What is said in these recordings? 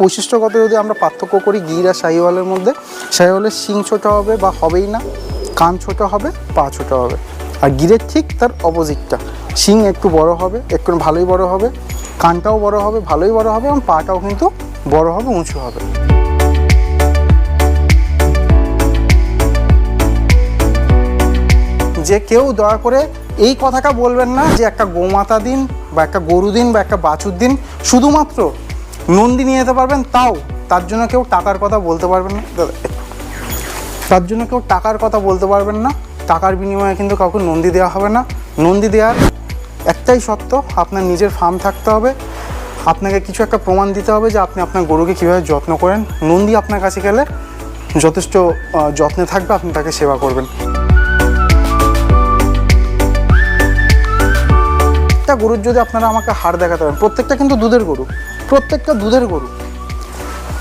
বৈশিষ্ট্যগত যদি আমরা পার্থক্য করি গির আর শাহিওয়ালের মধ্যে শাহিওয়ালের শিং ছোট হবে বা হবেই না, কান ছোট হবে, পা ছোট হবে। আর গিরের ঠিক তার অপোজিটটা শিং একটু বড় হবে, একটু ভালোই বড় হবে, কানটাও বড় হবে, ভালোই বড় হবে, এবং পাটাও কিন্তু বড় হবে, উঁচু হবে। যে কেউ দয়া করে এই কথাটা বলবেন না যে একটা গোমাতা দিন বা একটা গরু দিন বা একটা বাছুর দিন, শুধুমাত্র নন্দী নিয়ে যেতে পারবেন, তাও তার জন্য কেউ টাকার কথা বলতে পারবেন না। তার জন্য কেউ টাকার কথা বলতে পারবেন না। টাকার বিনিময়ে কিন্তু কাউকে নন্দী দেওয়া হবে না। নন্দী দেওয়ার একটাই সত্য আপনার নিজের ফার্ম থাকতে হবে। আপনাকে কিছু একটা প্রমাণ দিতে হবে যে আপনি আপনার গরুকে কীভাবে যত্ন করেন। নন্দী আপনার কাছে গেলে যথেষ্ট যত্নে থাকবে, আপনি তাকে সেবা করবেন। প্রত্যেকটা গরুর যদি আপনারা আমাকে হাড় দেখাতে পারেন, প্রত্যেকটা কিন্তু দুধের গরু। প্রত্যেকটা দুধের গরু।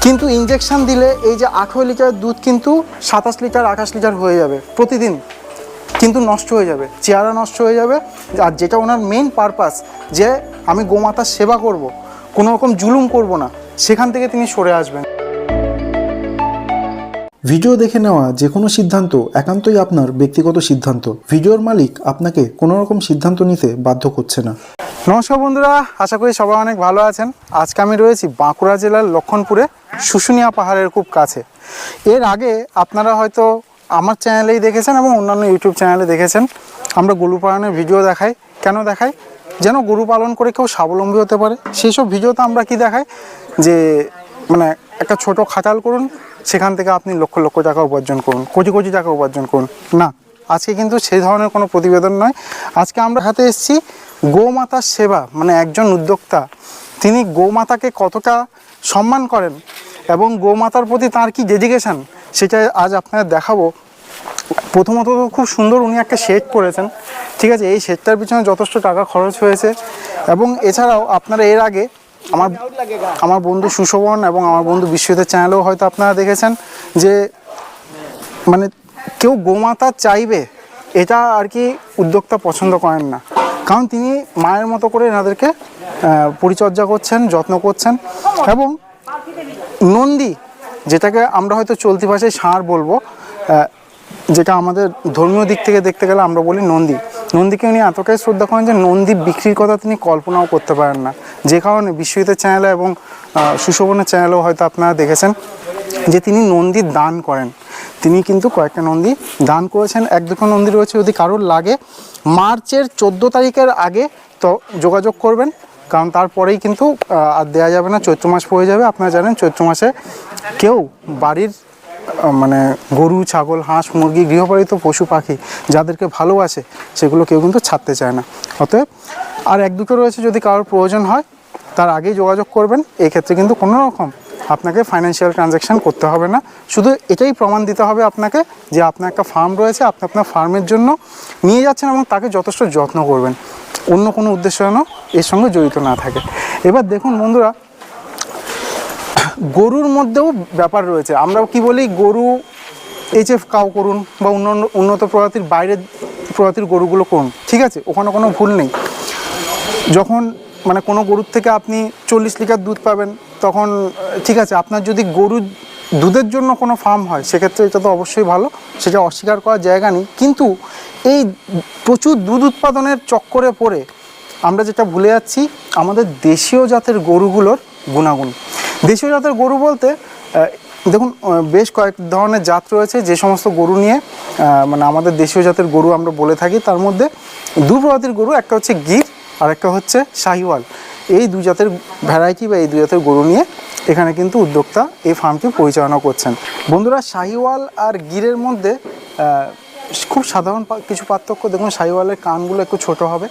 কিন্তু ইঞ্জেকশান দিলে এই যে আঠেরো লিটার দুধ কিন্তু সাতাশ লিটার, আঠাশ লিটার হয়ে যাবে প্রতিদিন। কিন্তু নষ্ট হয়ে যাবে, চেহারা নষ্ট হয়ে যাবে। আর যেটা ওনার মেইন পারপাস যে আমি গোমাতার সেবা করব, কোনো রকম জুলুম করব না, সেখান থেকে তিনি সরে আসবেন। ভিডিও দেখে নেওয়া যে কোনো সিদ্ধান্ত একান্তই আপনার ব্যক্তিগত সিদ্ধান্ত। ভিডিওর মালিক আপনাকে কোনো রকম সিদ্ধান্ত নিতে বাধ্য করছে না। নমস্কার বন্ধুরা, আশা করি সবাই অনেক ভালো আছেন। আজকে আমি রয়েছি বাঁকুড়া জেলার লক্ষণপুরে, শুশুনিয়া পাহাড়ের খুব কাছে। এর আগে আপনারা হয়তো আমার চ্যানেলেই দেখেছেন এবং অন্যান্য ইউটিউব চ্যানেলে দেখেছেন। আমরা গরু পালনের ভিডিও দেখাই। কেন দেখাই? যেন গরু পালন করে কেউ স্বাবলম্বী হতে পারে। সেই সব ভিডিওতে আমরা কি দেখাই? যে মানে একটা ছোট খাটাল করুন, সেখান থেকে আপনি লক্ষ লক্ষ টাকা উপার্জন করুন, কোটি কোটি টাকা উপার্জন করুন। না আজকে কিন্তু সেই ধরনের কোনো প্রতিবেদন নয়। আজকে আমরা হাতে এসেছি গোমাতার সেবা মানে একজন উদ্যোক্তা। তিনি গোমাতাকে কতটা সম্মান করেন এবং গোমাতার প্রতি তার কি ডেডিকেশন সেটা আজ আপনাদের দেখাবো। প্রথমত তো খুব সুন্দর উনি একটা শেড করেছেন। ঠিক আছে, এই শেডটার পিছনে যথেষ্ট টাকা খরচ হয়েছে এবং এছাড়াও আপনারা এর আগে আমার আমার বন্ধু সুশোভন এবং আমার বন্ধু বিশ্বজিতের চ্যানেলেও হয়তো আপনারা দেখেছেন যে মানে কেউ গোমাতা চাইবে, এটা আর কি উদ্যোক্তা পছন্দ করেন না। কারণ তিনি মায়ের মতো করে এনাদেরকে পরিচর্যা করছেন, যত্ন করছেন এবং নন্দী, যেটাকে আমরা হয়তো চলতি ভাষায় ষাঁড় বলব যেটা আমাদের ধর্মীয় দিক থেকে দেখতে গেলে আমরা বলি নন্দী। নন্দীকে উনি এতটাই শ্রদ্ধা করেন যে নন্দী বিক্রির কথা তিনি কল্পনাও করতে পারেন না। যে কারণে বিশ্বজিতের চ্যানেলে এবং সুশোভনের চ্যানেলেও হয়তো আপনারা দেখেছেন যে তিনি নন্দী দান করেন। তিনি কিন্তু কয়েকটা নন্দী দান করেছেন। এক দুটো নন্দী রয়েছে যদি কারোর লাগে। মার্চের চোদ্দ তারিখের আগে তো যোগাযোগ করবেন, কারণ তারপরেই কিন্তু আর দেওয়া যাবে না। চৈত্র মাস পড়ে যাবে। আপনারা জানেন, চৈত্র মাসে কেউ বাড়ির মানে গরু, ছাগল, হাঁস, মুরগি, গৃহপালিত পশু, পাখি যাদেরকে ভালোবাসে, সেগুলো কেউ কিন্তু ছাড়তে চায় না। অতএব, আর এক দুটো রয়েছে যদি কারোর প্রয়োজন হয়, তার আগেই যোগাযোগ করবেন। এই ক্ষেত্রে কিন্তু কোনো রকম আপনাকে ফাইন্যান্সিয়াল ট্রানজ্যাকশন করতে হবে না। শুধু এটাই প্রমাণ দিতে হবে আপনাকে যে আপনার একটা ফার্ম রয়েছে, আপনি আপনার ফার্মের জন্য নিয়ে যাচ্ছেন এবং তাকে যথেষ্ট যত্ন করবেন। অন্য কোনো উদ্দেশ্য যেন এর সঙ্গে জড়িত না থাকে। এবার দেখুন বন্ধুরা, গরুর মধ্যেও ব্যাপার রয়েছে। আমরা কি বলি, গরু এইচএফ কাউ করুন বা অন্য উন্নত প্রজাতির বাইরের প্রজাতির গরুগুলো করুন। ঠিক আছে, ওখানে কোনো ভুল নেই। যখন মানে কোনো গরুর থেকে আপনি চল্লিশ লিটার দুধ পাবেন, তখন ঠিক আছে, আপনার যদি গরুর দুধের জন্য কোনো ফার্ম হয়, সেক্ষেত্রে এটা তো অবশ্যই ভালো, সেটা অস্বীকার করার জায়গা নেই। কিন্তু এই প্রচুর দুধ উৎপাদনের চক্করে পড়ে আমরা যেটা ভুলে যাচ্ছি, আমাদের দেশীয় জাতের গরুগুলোর গুণাগুণ। দেশীয় জাতের গরু বলতে দেখুন বেশ কয়েক ধরনের জাত রয়েছে, যে সমস্ত গরু নিয়ে মানে আমাদের দেশীয় জাতের গরু আমরা বলে থাকি, তার মধ্যে দু প্রজাতির গরু, একটা হচ্ছে গির আর একটা হচ্ছে শাহিওয়াল। এই দু জাতের ভ্যারাইটি বা এই দু জাতের গরু নিয়ে এখানে কিন্তু উদ্যোক্তা এই ফার্মটি পরিচালনা করছেন। বন্ধুরা, শাহিওয়াল আর গিরের মধ্যে খুব সাধারণ কিছু পার্থক্য। দেখুন, শাহিওয়ালের কানগুলো একটু ছোট হবে,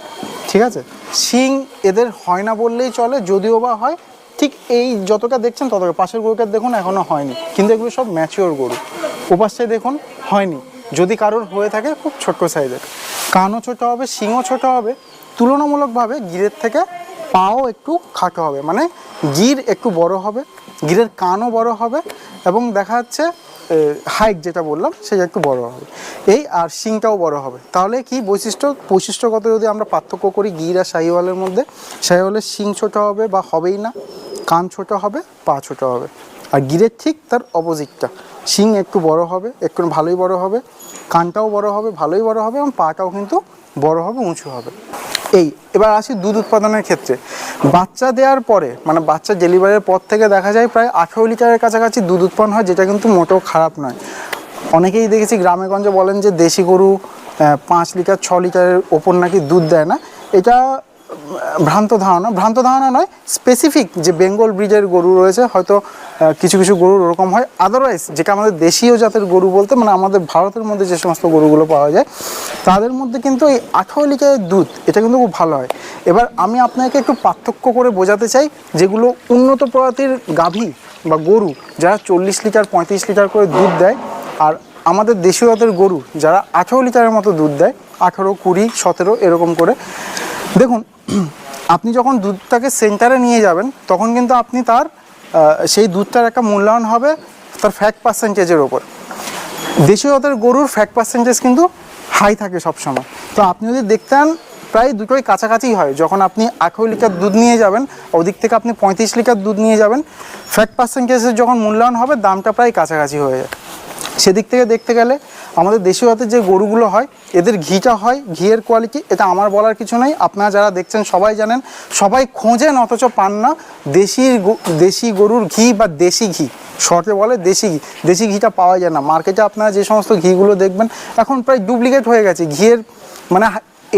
ঠিক আছে? শিং এদের হয় না বললেই চলে, যদিও বা হয়, ঠিক এই যতটা দেখছেন ততটা। পাশের গরুটা দেখুন এখনও হয়নি। কিন্তু এগুলো সব ম্যাচিওর গরু। ওপাশে দেখুন, হয়নি। যদি কারোর হয়ে থাকে, খুব ছোট্ট সাইজের কানও ছোট হবে, শিংও ছোট হবে তুলনামূলকভাবে গিরের থেকে পাও একটু খাটো হবে। মানে গির একটু বড় হবে, গিরের কানও বড় হবে এবং দেখা যাচ্ছে হাইট যেটা বললাম, সেটা একটু বড় হবে। এই আর শিংটাও বড় হবে। তাহলে কি বৈশিষ্ট্য, বৈশিষ্ট্যগত যদি আমরা পার্থক্য করি গির আর শাহিওয়ালের মধ্যে শাহিওয়ালের শিং ছোট হবে বা হবেই না, কান ছোট হবে, পা ছোট হবে। আর গিরের ঠিক তার অপোজিটটা শিং একটু বড় হবে, একটু ভালোই বড় হবে, কানটাও বড় হবে, ভালোই বড় হবে এবং পাটাও কিন্তু বড় হবে, উঁচু হবে। এই, এবার আসি দুধ উৎপাদনের ক্ষেত্রে। বাচ্চা দেওয়ার পরে মানে বাচ্চা ডেলিভারির পর থেকে দেখা যায় প্রায় আঠেরো লিটারের কাছাকাছি দুধ উৎপন্ন হয়, যেটা কিন্তু মোটেও খারাপ নয়। অনেকেই দেখেছি গ্রামে গঞ্জে বলেন যে দেশি গরু পাঁচ লিটার, ছ লিটারের ওপর নাকি দুধ দেয় না। এটা ভ্রান্ত ধারণা। ভ্রান্ত ধারণা নয় স্পেসিফিক যে বেঙ্গল ব্রিজের গরু রয়েছে, হয়তো কিছু কিছু গরুর ওরকম হয়। আদারওয়াইজ যেটা আমাদের দেশীয় জাতের গরু বলতে মানে আমাদের ভারতের মধ্যে যে সমস্ত গরুগুলো পাওয়া যায়, তাদের মধ্যে কিন্তু এই আঠেরো লিটারের দুধ, এটা কিন্তু খুব ভালো হয়। এবার আমি আপনাকে একটু পার্থক্য করে বোঝাতে চাই, যেগুলো উন্নত প্রজাতির গাভী বা গরু, যারা চল্লিশ লিটার, পঁয়ত্রিশ লিটার করে দুধ দেয়, আর আমাদের দেশীয় জাতের গরু, যারা আঠেরো লিটারের মতো দুধ দেয়, আঠেরো, কুড়ি, সতেরো, এরকম করে। দেখুন আপনি যখন দুধটাকে সেন্টারে নিয়ে যাবেন, তখন কিন্তু আপনি তার সেই দুধটার একটা মূল্যায়ন হবে তার ফ্যাট পার্সেন্টেজের ওপর। দেশীয় জাতের গরুর ফ্যাট পার্সেন্টেজ কিন্তু হাই থাকে সবসময়। তো আপনি যদি দেখতেন প্রায় দুটোই কাছাকাছি হয়। যখন আপনি আঠেরো লিটার দুধ নিয়ে যাবেন, ওদিক থেকে আপনি পঁয়ত্রিশ লিটার দুধ নিয়ে যাবেন ফ্যাট পার্সেন্টেজের যখন মূল্যায়ন হবে, দামটা প্রায় কাছাকাছি হয়ে যায়। সেদিক থেকে দেখতে গেলে আমাদের দেশীয় জাতের যে গরুগুলো হয়, এদের ঘিটা হয়, ঘিয়ের কোয়ালিটি এটা আমার বলার কিছু নেই। আপনারা যারা দেখছেন সবাই জানেন, সবাই খোঁজেন অথচ পান না দেশি দেশি গরুর ঘি বা দেশি ঘি। শর্টে বলে দেশি ঘি। দেশি ঘিটা পাওয়া যায় না। মার্কেটে আপনারা যে সমস্ত ঘিগুলো দেখবেন, এখন প্রায় ডুপ্লিকেট হয়ে গেছে। ঘিয়ের মানে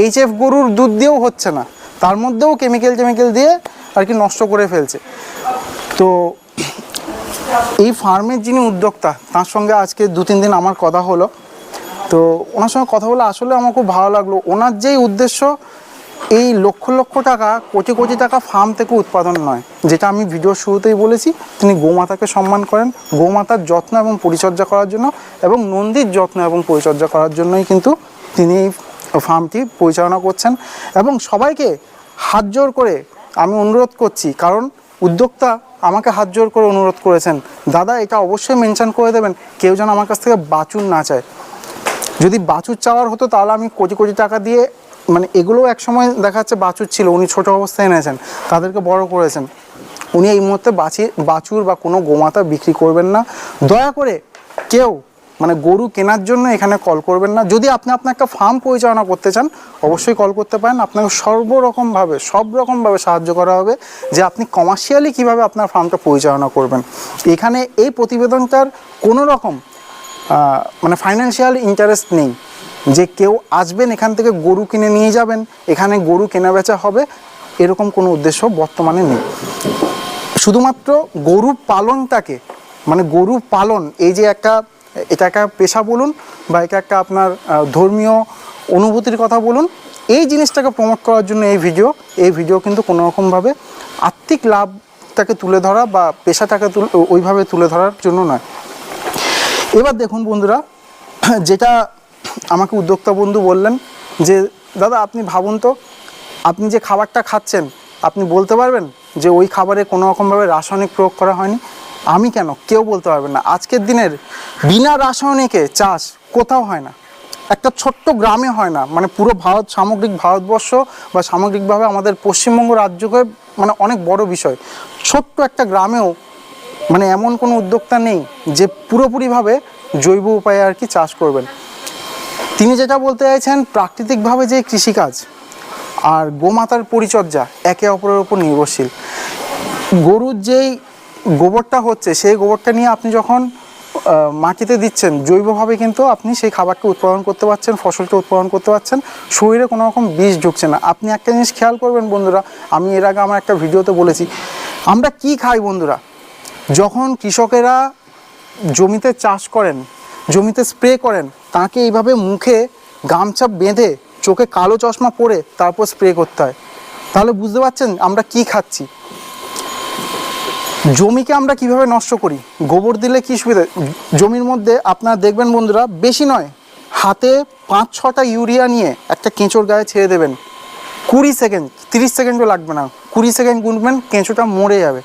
এইচ এফ গরুর দুধ দিয়েও হচ্ছে না। তার মধ্যেও কেমিক্যাল টেমিক্যাল দিয়ে আর কি নষ্ট করে ফেলছে। তো এই ফার্মের যিনি উদ্যোক্তা, তার সঙ্গে আজকে দু তিন দিন আমার কথা হলো। তো ওনার সঙ্গে কথা বলে আসলে আমার খুব ভালো লাগল। ওনার যেই উদ্দেশ্য, এই লক্ষ লক্ষ টাকা, কোটি কোটি টাকা ফার্ম থেকে উৎপাদন নয়, যেটা আমি ভিডিওর শুরুতেই বলেছি, তিনি গোমাতাকে সম্মান করেন। গোমাতার যত্ন এবং পরিচর্যা করার জন্য এবং নন্দীর যত্ন এবং পরিচর্যা করার জন্যই কিন্তু তিনি এই ফার্মটি পরিচালনা করছেন। এবং সবাইকে হাত জোর করে আমি অনুরোধ করছি, কারণ উদ্যোক্তা আমাকে হাত জোর করে অনুরোধ করেছেন, দাদা, এটা অবশ্যই মেনশন করে দেবেন, কেউ যেন আমার কাছ থেকে বাচুন না চায়। যদি বাছুর চাওয়ার হতো, তাহলে আমি কোটি কোটি টাকা দিয়ে মানে এগুলোও একসময় দেখা যাচ্ছে বাছুর ছিল, উনি ছোট অবস্থায় এনেছেন, তাদেরকে বড় করেছেন। উনি এই মুহূর্তে বাছি, বাছুর বা কোনো গোমাতা বিক্রি করবেন না। দয়া করে কেউ মানে গরু কেনার জন্য এখানে কল করবেন না। যদি আপনি আপনার একটা ফার্ম পরিচালনা করতে চান, অবশ্যই কল করতে পারেন। আপনাকে সর্বরকমভাবে সব রকমভাবে সাহায্য করা হবে যে আপনি কমার্শিয়ালি কীভাবে আপনার ফার্মটা পরিচালনা করবেন। এখানে এই প্রতিবেদনটার কোনো রকম মানে ফাইন্যান্সিয়াল ইন্টারেস্ট নেই। যে কেউ আসবেন, এখান থেকে গরু কিনে নিয়ে যাবেন, এখানে গরু কেনা বেচা হবে, এরকম কোনো উদ্দেশ্য বর্তমানে নেই। শুধুমাত্র গরু পালনটাকে মানে গরু পালন, এই যে একটা, এটা একটা পেশা বলুন বা এটা একটা আপনার ধর্মীয় অনুভূতির কথা বলুন, এই জিনিসটাকে প্রমোট করার জন্য এই ভিডিও এই ভিডিও কিন্তু কোনো রকমভাবে আর্থিক লাভটাকে তুলে ধরা বা পেশাটাকে ওইভাবে তুলে ধরার জন্য নয়। এবার দেখুন বন্ধুরা, যেটা আমাকে উদ্যোক্তা বন্ধু বললেন যে, দাদা, আপনি ভাবুন তো, আপনি যে খাবারটা খাচ্ছেন, আপনি বলতে পারবেন যে ওই খাবারে কোনো রকমভাবে রাসায়নিক প্রয়োগ করা হয়নি? আমি কেন? কেউ বলতে পারবেন না। আজকের দিনের বিনা রাসায়নিকে চাষ কোথাও হয় না। একটা ছোট্ট গ্রামে হয় না। মানে পুরো ভারত, সামগ্রিক ভারতবর্ষ বা সামগ্রিকভাবে আমাদের পশ্চিমবঙ্গ রাজ্যকে মানে অনেক বড় বিষয়। ছোট্ট একটা গ্রামেও মানে এমন কোনো উদ্যোক্তা নেই যে পুরোপুরিভাবে জৈব উপায়ে আর কি চাষ করবেন। তিনি যেটা বলতে চাইছেন, প্রাকৃতিকভাবে যে কৃষিকাজ আর গোমাতার পরিচর্যা একে অপরের উপর নির্ভরশীল। গরুর যেই গোবরটা হচ্ছে, সেই গোবরটা নিয়ে আপনি যখন মাটিতে দিচ্ছেন, জৈবভাবে কিন্তু আপনি সেই খাবারকে উৎপাদন করতে পারছেন, ফসলকে উৎপাদন করতে পারছেন, শরীরে কোনো রকম বিষ ঢুকছে না। আপনি একটা জিনিস খেয়াল করবেন বন্ধুরা, আমি এর আগে আমার একটা ভিডিওতে বলেছি, আমরা কি খাই বন্ধুরা? যখন কৃষকেরা জমিতে চাষ করেন, জমিতে স্প্রে করেন, তাকে এইভাবে মুখে গামছা বেঁধে চোখে কালো চশমা পরে তারপর স্প্রে করতে হয়। তাহলে বুঝতে পারছেন আমরা কি খাচ্ছি? জমিকে আমরা কীভাবে নষ্ট করি? গোবর দিলে কি সুবিধা? জমির মধ্যে আপনারা দেখবেন বন্ধুরা, বেশি নয়, হাতে পাঁচ ছটা ইউরিয়া নিয়ে একটা কেঁচোর গায়ে ছেড়ে দেবেন। কুড়ি সেকেন্ড, তিরিশ সেকেন্ডও লাগবে না। কুড়ি সেকেন্ড গুনবেন, কেঁচোটা মরে যাবে।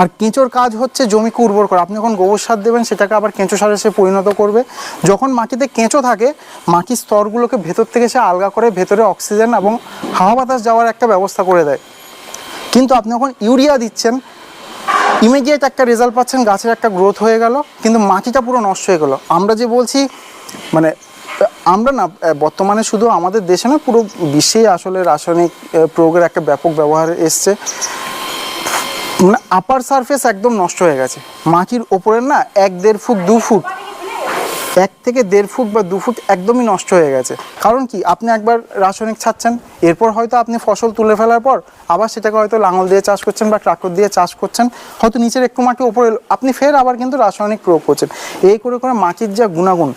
আর কেঁচোর কাজ হচ্ছে জমিকে উর্বর করা। আপনি যখন গোবর সার দেবেন, সেটাকে আবার কেঁচো সারে সে পরিণত করবে। যখন মাটিতে কেঁচো থাকে, মাটির স্তরগুলোকে ভেতর থেকে সে আলগা করে ভেতরে অক্সিজেন এবং হাওয়া বাতাস যাওয়ার একটা ব্যবস্থা করে দেয়। কিন্তু আপনি যখন ইউরিয়া দিচ্ছেন, ইমিডিয়েট একটা রেজাল্ট পাচ্ছেন, গাছের একটা গ্রোথ হয়ে গেল, কিন্তু মাটিটা পুরো নষ্ট হয়ে গেলো। আমরা যে বলছি মানে আমরা না বর্তমানে শুধু আমাদের দেশে না, পুরো বিশ্বেই আসলে রাসায়নিক প্রয়োগের একটা ব্যাপক ব্যবহার এসছে। মানে আপার সারফেস একদম নষ্ট হয়ে গেছে। মাটির ওপরের না এক দেড় ফুট, দু ফুট, এক থেকে দেড় ফুট বা দু ফুট একদমই নষ্ট হয়ে গেছে। কারণ কি? আপনি একবার রাসায়নিক ছাড়ছেন, এরপর হয়তো আপনি ফসল তুলে ফেলার পর আবার সেটাকে হয়তো লাঙল দিয়ে চাষ করছেন বা ট্রাক্টর দিয়ে চাষ করছেন, হয়তো নিচের একটু মাটি ওপরে আপনি ফের আবার কিন্তু রাসায়নিক প্রয়োগ করছেন। এই করে করে মাটির যা গুণাগুণ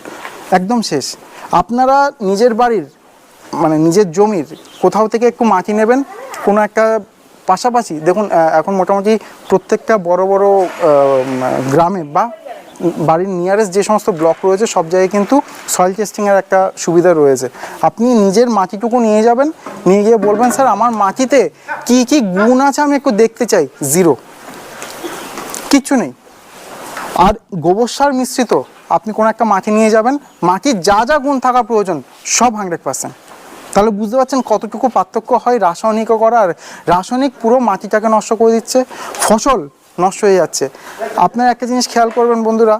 একদম শেষ। আপনারা নিজের বাড়ির মানে নিজের জমির কোথাও থেকে একটু মাটি নেবেন, কোনো একটা পাশাপাশি দেখুন এখন মোটামুটি প্রত্যেকটা বড় বড় গ্রামে বা বাড়ির নিয়ারেস্ট যে সমস্ত ব্লক রয়েছে, সব জায়গায় কিন্তু সয়েল টেস্টিংয়ের একটা সুবিধা রয়েছে। আপনি নিজের মাটিটুকু নিয়ে যাবেন, নিয়ে গিয়ে বলবেন, স্যার, আমার মাটিতে কি কি গুণ আছে আমি একটু দেখতে চাই। জিরো কিচ্ছু নেই। আর গোবর সার মিশ্রিত, আপনি কোনো একটা মাটি নিয়ে যাবেন, মাটির যা যা গুণ থাকা প্রয়োজন, সব হান্ড্রেড পার্সেন্ট তাহলে বুঝতে পারছেন কতটুকু পার্থক্য হয় রাসায়নিকও করার? রাসায়নিক পুরো মাটিটাকে নষ্ট করে দিচ্ছে, ফসল নষ্ট হয়ে যাচ্ছে। আপনার একটা জিনিস খেয়াল করবেন বন্ধুরা।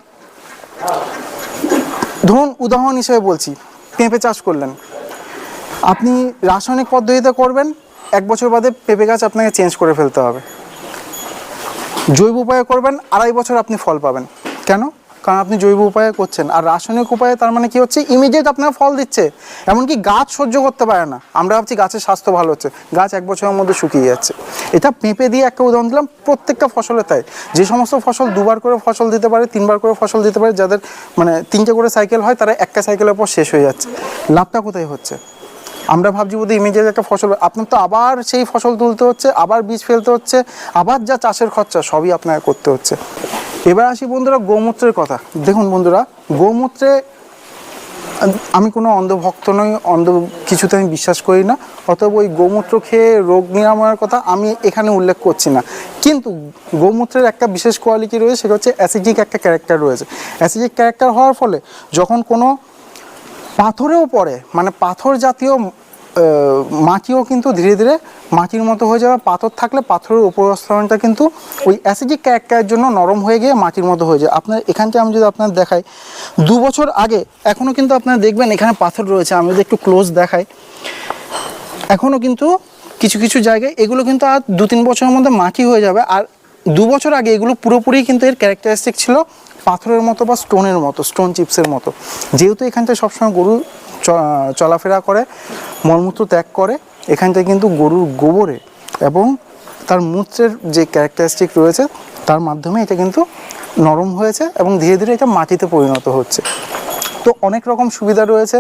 ধরুন উদাহরণ হিসেবে বলছি, পেঁপে চাষ করলেন। আপনি রাসায়নিক পদ্ধতিতে করবেন, এক বছর বাদে পেঁপে গাছ আপনাকে চেঞ্জ করে ফেলতে হবে। জৈব উপায়ে করবেন, আড়াই বছর আপনি ফল পাবেন। কেন? কারণ আপনি জৈব উপায়ে করছেন। আর রাসায়নিক উপায়ে তার মানে কি হচ্ছে? ইমিডিয়েট আপনার ফল দিচ্ছে। এমনকি গাছ সহ্য করতে পারে না। আমরা ভাবছি গাছের স্বাস্থ্য ভালো হচ্ছে। গাছ এক বছরের মধ্যে শুকিয়ে যাচ্ছে। এটা পেঁপে দিয়ে একটা উদাহরণ দিলাম, প্রত্যেকটা ফসলে তাই। যে সমস্ত ফসল দুবার করে ফসল দিতে পারে, তিনবার করে ফসল দিতে পারে, যাদের মানে তিনটে করে সাইকেল হয়, তারা একটা সাইকেলের পর শেষ হয়ে যাচ্ছে। লাভটা কোথায় হচ্ছে? আমরা ভাবছি বোধ ইমিডিয়েট একটা ফসল আপনার তো আবার সেই ফসল তুলতে হচ্ছে, আবার বীজ ফেলতে হচ্ছে, আবার যা চাষের খরচা, সবই আপনাকে করতে হচ্ছে। এবার আসি বন্ধুরা গোমূত্রের কথা। দেখুন বন্ধুরা, গোমূত্রে আমি কোনো অন্ধভক্ত নই, অন্ধ কিছুতে আমি বিশ্বাস করি না, অতএব ওই গোমূত্র খেয়ে রোগ নিরাময়ের কথা আমি এখানে উল্লেখ করছি না। কিন্তু গোমূত্রের একটা বিশেষ কোয়ালিটি রয়েছে, সেটা হচ্ছে অ্যাসিডিক একটা ক্যারেক্টার রয়েছে। অ্যাসিডিক ক্যারেক্টার হওয়ার ফলে যখন কোনো পাথরেও পড়ে মানে পাথর জাতীয় মাটিও কিন্তু ধীরে ধীরে মাটির মতো হয়ে যাবে। পাথর থাকলে পাথরের উপরস্তরণটা কিন্তু ওই অ্যাসিডিক ক্যারেক্টারের জন্য নরম হয়ে গিয়ে মাটির মতো হয়ে যায়। আপনার এখানটা আমি যদি আপনার দেখাই, দু বছর আগে এখনও কিন্তু আপনারা দেখবেন এখানে পাথর রয়েছে। আমি যদি একটু ক্লোজ দেখাই এখনও কিন্তু কিছু কিছু জায়গায় এগুলো কিন্তু আর দু, তিন বছরের মধ্যে মাটি হয়ে যাবে। আর দু বছর আগে এগুলো পুরোপুরি কিন্তু এর ক্যারেক্টারিস্টিক ছিল পাথরের মতো বা স্টোনের মতো স্টোন চিপসের মতো। যেহেতু এখানটায় সবসময় গরু চলাফেরা করে, মলমূত্র ত্যাগ করে এখানটায় কিন্তু গরুর গোবরে এবং তার মূত্রের যে ক্যারেক্টারিস্টিক রয়েছে, তার মাধ্যমে এটা কিন্তু নরম হয়েছে এবং ধীরে ধীরে এটা মাটিতে পরিণত হচ্ছে। তো অনেক রকম সুবিধা রয়েছে।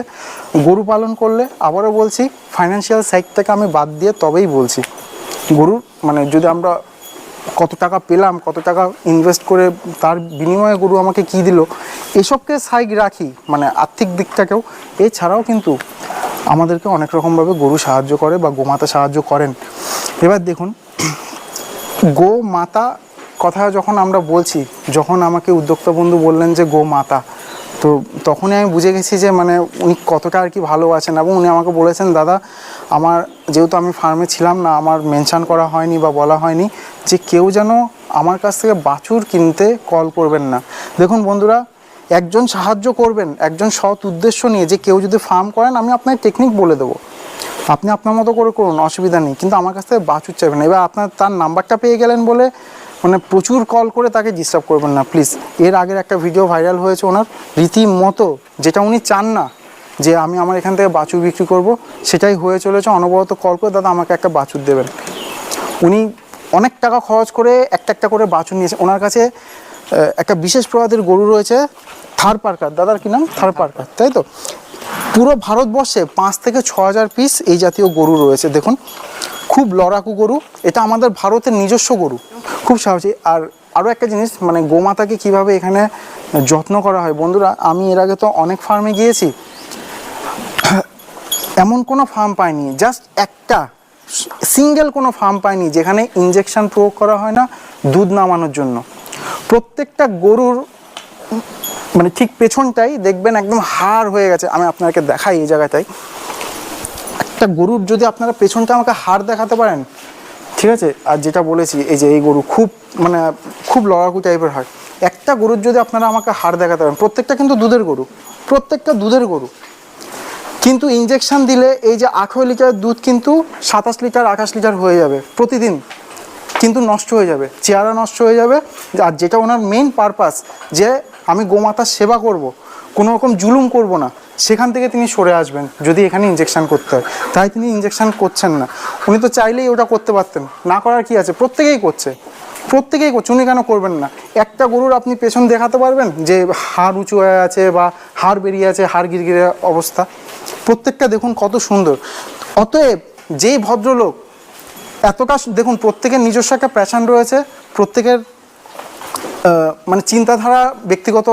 গরু পালন করলে, আবারও বলছি ফাইন্যান্সিয়াল সাইডটাকে আমি বাদ দিয়ে তবেই বলছি গরুর মানে যদি আমরা কত টাকা পেলাম, কত টাকা ইনভেস্ট করে তার বিনিময়ে গরু আমাকে কি দিল এসবকে সাইড রাখি মানে আর্থিক দিকটাকেও, এছাড়াও কিন্তু আমাদেরকে অনেক রকমভাবে গরু সাহায্য করে বা গোমাতা সাহায্য করেন। এবার দেখুন গো মাতা কথা যখন আমরা বলছি, যখন আমাকে উদ্যোক্তা বন্ধু বললেন যে গো মাতা তো তখনই আমি বুঝে গেছি যে মানে উনি কতটা আর কি ভালো আছেন এবং উনি আমাকে বলেছেন, দাদা, আমার যেহেতু আমি ফার্মে ছিলাম না, আমার মেনশান করা হয়নি বা বলা হয়নি যে কেউ যেন আমার কাছ থেকে বাছুর কিনতে কল করবেন না। দেখুন বন্ধুরা একজন সাহায্য করবেন, একজন সৎ উদ্দেশ্য নিয়ে যে কেউ যদি ফার্ম করেন, আমি আপনার টেকনিক বলে দেবো। আপনি আপনার মতো করে করুন, অসুবিধা নেই, কিন্তু আমার কাছ থেকে বাছুর চাইবেন। এবার আপনার তার নাম্বারটা পেয়ে গেলেন বলে মানে প্রচুর কল করে তাকে ডিস্টার্ব করবেন না প্লিজ এর আগের একটা ভিডিও ভাইরাল হয়েছে ওনার, রীতিমতো, যেটা উনি চান না, যে আমি আমার এখান থেকে বাছুর বিক্রি করব, সেটাই হয়ে চলেছে, অনবরত কল করে দাদা আমাকে একটা বাছুর দেবেন। উনি অনেক টাকা খরচ করে একটা একটা করে বাছুর নিয়েছে। ওনার কাছে একটা বিশেষ প্রজাতির গরু রয়েছে থার পার্কার। দাদার কি নাম? থার পার্কার তাই তো? পুরো ভারতবর্ষে পাঁচ থেকে ছ হাজার পিস এই জাতীয় গরু রয়েছে। দেখুন খুব লড়াকু গরু এটা আমাদের ভারতের নিজস্ব গরু খুব সাহসী। আর আরও একটা জিনিস মানে গোমাতাকে কীভাবে এখানে যত্ন করা হয়? বন্ধুরা আমি এর আগে তো অনেক ফার্মে গিয়েছি। এমন কোনো ফার্ম পাইনি জাস্ট একটা সিঙ্গেল কোনো ফার্ম পাইনি যেখানে ইঞ্জেকশন প্রয়োগ করা হয় না দুধ নামানোর জন্য। প্রত্যেকটা গরুর মানে ঠিক পেছনটাই দেখবেন একদম হাড় হয়ে গেছে। আমি আপনাকে দেখাই এই জায়গাটায়। একটা গরুর যদি আপনারা পেছনটা আমাকে হাড় দেখাতে পারেন, ঠিক আছে? আর যেটা বলেছি, এই যে এই গরু খুব মানে খুব লড়াকু টাইপের হয়। একটা গরুর যদি আপনারা আমাকে হাড় দেখাতে পারেন, প্রত্যেকটা কিন্তু দুধের গরু, প্রত্যেকটা দুধের গরু। কিন্তু ইঞ্জেকশন দিলে এই যে আঠেরো লিটার দুধ কিন্তু সাতাশ লিটার, আঠাশ লিটার হয়ে যাবে প্রতিদিন। কিন্তু নষ্ট হয়ে যাবে, চেহারা নষ্ট হয়ে যাবে। আর যেটা ওনার মেইন পারপাস যে আমি গোমাতার সেবা করব, কোনো রকম জুলুম করব না, সেখান থেকে তিনি সরে আসবেন, যদি এখানে ইঞ্জেকশন করতে হয়। তাই তিনি ইঞ্জেকশন করছেন না। উনি তো চাইলেই ওটা করতে পারতেন। না করার কি আছে? প্রত্যেকেই করছে। প্রত্যেকেই করছে। উনি কেন করবেন না? একটা গরুর আপনি পেছন দেখাতে পারবেন যে হাড় উঁচু হয়ে আছে বা হাড় বেরিয়ে আছে, হাড় গিরগিরে অবস্থা? প্রত্যেকটা দেখুন কত সুন্দর। অতএব যেই ভদ্রলোক এতটা দেখুন, প্রত্যেকের নিজস্ব একটা প্যাশান রয়েছে, প্রত্যেকের মানে চিন্তাধারা, ব্যক্তিগত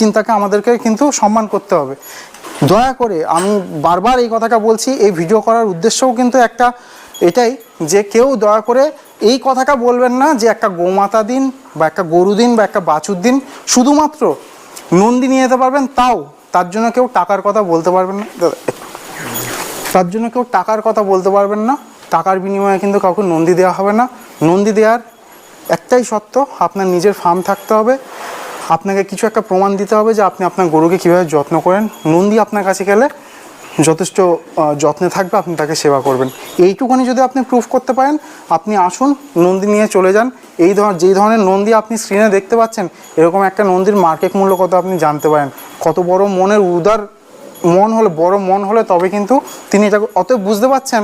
চিন্তাকে আমাদেরকে কিন্তু সম্মান করতে হবে। দয়া করে আমি বারবার এই কথাটা বলছি, এই ভিডিও করার উদ্দেশ্যও কিন্তু একটা এটাই যে কেউ দয়া করে এই কথাটা বলবেন না যে একটা গোমাতা দিন বা একটা গরু দিন বা একটা বাছুর দিন, শুধুমাত্র নন্দী নিয়ে যেতে পারবেন, তাও তার জন্য কেউ টাকার কথা বলতে পারবেন না। তার জন্য কেউ টাকার কথা বলতে পারবেন না। টাকার বিনিময়ে কিন্তু কাউকে নন্দী দেওয়া হবে না। নন্দী দেওয়ার একটাই সত্য আপনার নিজের ফার্ম থাকতে হবে। আপনাকে কিছু একটা প্রমাণ দিতে হবে যে আপনি আপনার গরুকে কীভাবে যত্ন করেন। নন্দী আপনার কাছে গেলে যথেষ্ট যত্নে থাকবে, আপনি তাকে সেবা করবেন। এইটুকুনি যদি আপনি প্রুফ করতে পারেন, আপনি আসুন, নন্দী নিয়ে চলে যান। এই ধর, যেই ধরনের নন্দী আপনি স্ক্রিনে দেখতে পাচ্ছেন, এরকম একটা নন্দীর মার্কেট মূল্য কত আপনি জানতে পারেন। কত বড় মনের উদার মন হলে, বড় মন হলে তবে কিন্তু তিনি এটা অতএব বুঝতে পারছেন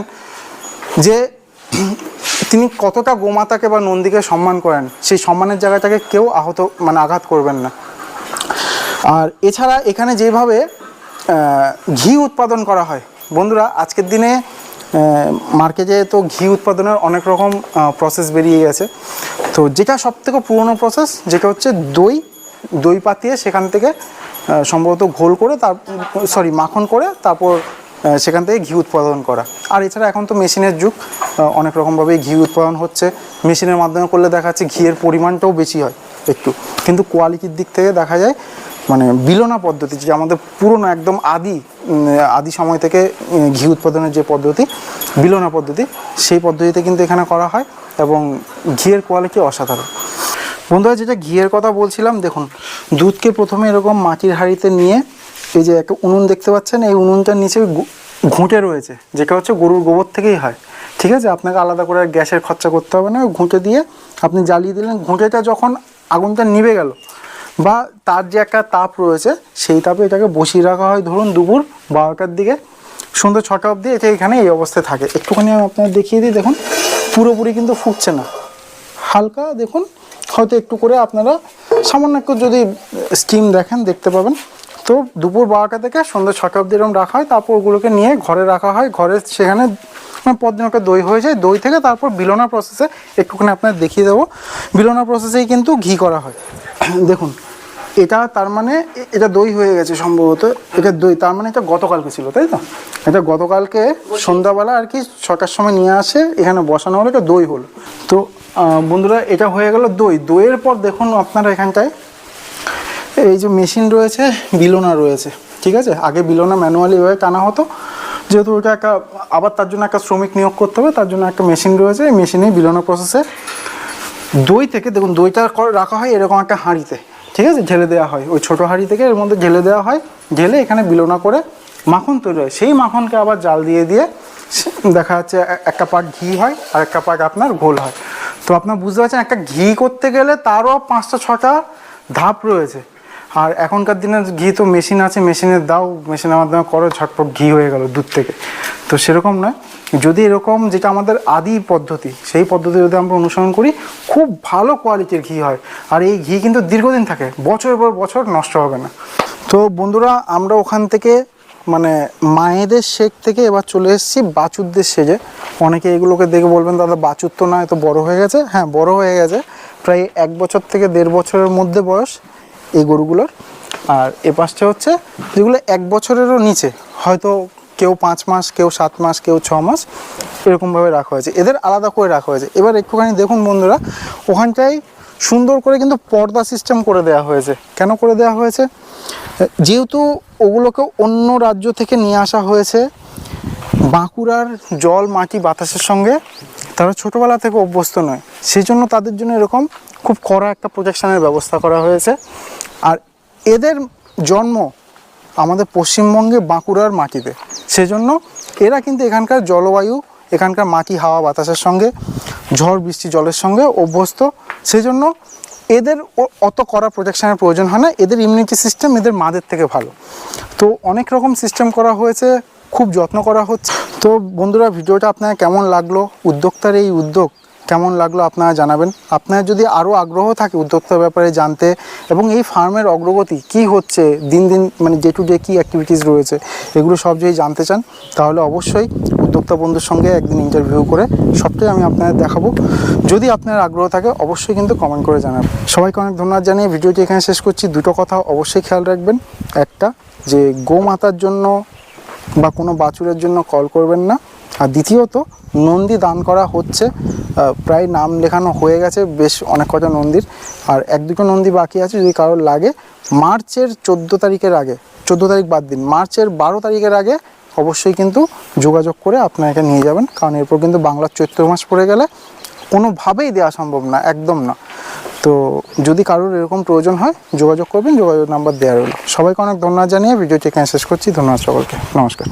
যে তিনি কতটা গোমাতাকে বা নন্দীকে সম্মান করেন, সেই সম্মানের জায়গাটাকে কেউ আহত মানে আঘাত করবেন না। আর এছাড়া এখানে যেভাবে ঘি উৎপাদন করা হয়, বন্ধুরা, আজকের দিনে মার্কেটে তো ঘি উৎপাদনের অনেক রকম প্রসেস বেরিয়ে গেছে। তো যেটা সব থেকে পুরনো প্রসেস যেটা হচ্ছে দই দই পাতিয়ে সেখান থেকে সম্ভবত ঘোল করে তার সরি মাখন করে তারপর সেখান থেকে ঘি উৎপাদন করা। আর এছাড়া এখন তো মেশিনের যুগ অনেক রকমভাবেই ঘি উৎপাদন হচ্ছে। মেশিনের মাধ্যমে করলে দেখা যাচ্ছে ঘিয়ের পরিমাণটাও বেশি হয় একটু। কিন্তু কোয়ালিটির দিক থেকে দেখা যায় মানে বিলোনা পদ্ধতি, যে আমাদের পুরনো একদম আদি আদি সময় থেকে ঘি উৎপাদনের যে পদ্ধতি, বিলোনা পদ্ধতি, সেই পদ্ধতিতে কিন্তু এখানে করা হয় এবং ঘিয়ের কোয়ালিটি অসাধারণ। বন্ধুরা, যেটা ঘিয়ের কথা বলছিলাম, দেখুন, দুধকে প্রথমে এরকম মাটির হাঁড়িতে নিয়ে এই যে একটা উনুন দেখতে পাচ্ছেন, এই উনুনটার নিচে ঘুঁটে রয়েছে, যেটা হচ্ছে গরুর গোবর থেকেই হয়। ঠিক আছে? আপনাকে আলাদা করে গ্যাসের খরচা করতে হবে না। ঘুঁটে দিয়ে আপনি জ্বালিয়ে দিলেন। ঘুঁটেটা যখন আগুনটা নিভে গেল বা তার যে একটা তাপ রয়েছে, সেই তাপে এটাকে বসিয়ে রাখা হয় ধরুন দুপুর বারোটার দিকে। সন্ধ্যে ছটা অবধি এটা এখানে এই অবস্থায় থাকে। একটুখানি আমি আপনাকে দেখিয়ে দিই। দেখুন, পুরোপুরি কিন্তু ফুটছে না। হালকা, দেখুন, হয়তো একটু করে আপনারা সামান্য একটু যদি স্টিম দেখেন, দেখতে পাবেন। তো দুপুর বারোটা থেকে সন্ধ্যা ছটা অবধি এরকম রাখা হয়। তারপর ওগুলোকে নিয়ে ঘরে রাখা হয়। ঘরে সেখানে মানে পদ্ম একটা দই হয়ে যায়। দই থেকে তারপর বিলোনা প্রসেসে একটুখানি আপনার দেখিয়ে দেবো। বিলোনা প্রসেসেই কিন্তু ঘি করা হয়। দেখুন, এটা তার মানে এটা দই হয়ে গেছে সম্ভবত। এটা দই, তার মানে এটা গতকালকে ছিল, তাই তো? এটা গতকালকে সন্ধ্যাবেলা আর কি ছটার সময় নিয়ে আসে, এখানে বসানো হলো, এটা দই হলো। তো বন্ধুরা, এটা হয়ে গেল দই। দইয়ের পর দেখুন আপনারা এখানটায় এই যে মেশিন রয়েছে, বিলোনা রয়েছে, ঠিক আছে? আগে বিলোনা ম্যানুয়ালি এভাবে টানা হতো। যেহেতু ওটা একটা, আবার তার জন্য একটা শ্রমিক নিয়োগ করতে হবে, তার জন্য একটা মেশিন রয়েছে, এই মেশিনে বিলোনা প্রসেসে দই থেকে, দেখুন, দইটা রাখা হয় এরকম একটা হাঁড়িতে, ঠিক আছে? ঢেলে দেওয়া হয়। ওই ছোটো হাঁড়ি থেকে এর মধ্যে ঢেলে দেওয়া হয়, ঢেলে এখানে বিলোনা করে মাখন তৈরি হয়। সেই মাখনকে আবার জাল দিয়ে দিয়ে দেখা যাচ্ছে একটা পাট ঘি হয় আর একটা পাট আপনার ঘোল হয়। তো আপনার বুঝতে পারছেন, একটা ঘি করতে গেলে তারও পাঁচটা ছটা ধাপ রয়েছে। আর এখনকার দিনে ঘি তো মেশিন আছে মেশিনের দাও মেশিনের মাধ্যমে করো, ঝটপট ঘি হয়ে গেল দুধ থেকে। তো সেরকম নয়। যদি এরকম যেটা আমাদের আদি পদ্ধতি, সেই পদ্ধতি যদি আমরা অনুসরণ করি, খুব ভালো কোয়ালিটির ঘি হয়। আর এই ঘি কিন্তু দীর্ঘদিন থাকে বছর পর বছর নষ্ট হবে না। তো বন্ধুরা, আমরা ওখান থেকে মানে মায়েদের শেখ থেকে এবার চলে এসেছি বাছুরদের সেজে। অনেকে এগুলোকে দেখে বলবেন, দাদা, বাছুর তো না এত বড় হয়ে গেছে। হ্যাঁ বড় হয়ে গেছে। প্রায় এক বছর থেকে দেড় বছরের মধ্যে বয়স। এই গরুগুলোর। আর এ পাশটা হচ্ছে, যেগুলো এক বছরেরও নিচে, হয়তো কেউ পাঁচ মাস, কেউ সাত মাস, কেউ ছ মাস, এরকমভাবে রাখা হয়েছে। এদের আলাদা করে রাখা হয়েছে। এবার একটুখানি দেখুন বন্ধুরা, ওখানটায় সুন্দর করে কিন্তু পর্দা সিস্টেম করে দেওয়া হয়েছে। কেন করে দেওয়া হয়েছে? যেহেতু ওগুলোকে অন্য রাজ্য থেকে নিয়ে আসা হয়েছে, বাঁকুড়ার জল, মাটি, বাতাসের সঙ্গে, তারা ছোটোবেলা থেকে অভ্যস্ত নয়। সেই জন্য তাদের জন্য এরকম খুব কড়া একটা প্রোটেকশনের ব্যবস্থা করা হয়েছে। আর এদের জন্ম আমাদের পশ্চিমবঙ্গে বাঁকুড়ার মাটিতে। সেজন্য এরা কিন্তু এখানকার জলবায়ু, এখানকার মাটি, হাওয়া, বাতাসের সঙ্গে, ঝড়, বৃষ্টি, জলের সঙ্গে অভ্যস্ত। সেজন্য এদের অত করা প্রোটেকশনের প্রয়োজন হয় না। এদের ইমিউনিটি সিস্টেম এদের মাদের থেকে ভালো। তো অনেক রকম সিস্টেম করা হয়েছে, খুব যত্ন করা হচ্ছে। তো বন্ধুরা, ভিডিওটা আপনার কেমন লাগল? উদ্যোক্তার এই উদ্যোগ কেমন লাগল আপনারা জানাবেন। আপনার যদি আরও আগ্রহ থাকে উদ্যোক্তার ব্যাপারে জানতে এবং এই ফার্মের অগ্রগতি কি হচ্ছে, দিন দিন মানে ডে টু ডে কী অ্যাক্টিভিটিস রয়েছে, এগুলো সব যদি জানতে চান, তাহলে অবশ্যই উদ্যোক্তা বন্ধুর সঙ্গে একদিন ইন্টারভিউ করে সবটাই আমি আপনাদের দেখাবো। যদি আপনার আগ্রহ থাকে, অবশ্যই কিন্তু কমেন্ট করে জানাবেন। সবাইকে অনেক ধন্যবাদ জানিয়ে ভিডিওটি এখানে শেষ করছি। দুটো কথা অবশ্যই খেয়াল রাখবেন। একটা, যে গোমাতার জন্য বা কোনো বাছুরের জন্য কল করবেন না। আর দ্বিতীয়ত নন্দী দান করা হচ্ছে প্রায় নাম লেখানো হয়ে গেছে বেশ অনেক কটা নন্দীর। আর এক দুটো নন্দী বাকি আছে যদি কারোর লাগে, মার্চের চোদ্দ তারিখের আগে, চোদ্দ তারিখ বাদ দিন, মার্চের বারো তারিখের আগে অবশ্যই কিন্তু যোগাযোগ করে আপনাকে নিয়ে যাবেন, কারণ এরপর কিন্তু বাংলার চৈত্র মাস পড়ে গেলে কোনোভাবেই দেওয়া সম্ভব না, একদম না। তো যদি কারোর এরকম প্রয়োজন হয়, যোগাযোগ করবেন, যোগাযোগ নাম্বার দেওয়া রইল। সবাইকে অনেক ধন্যবাদ জানিয়ে ভিডিওটি এখানে শেষ করছি, ধন্যবাদ সকলকে, নমস্কার।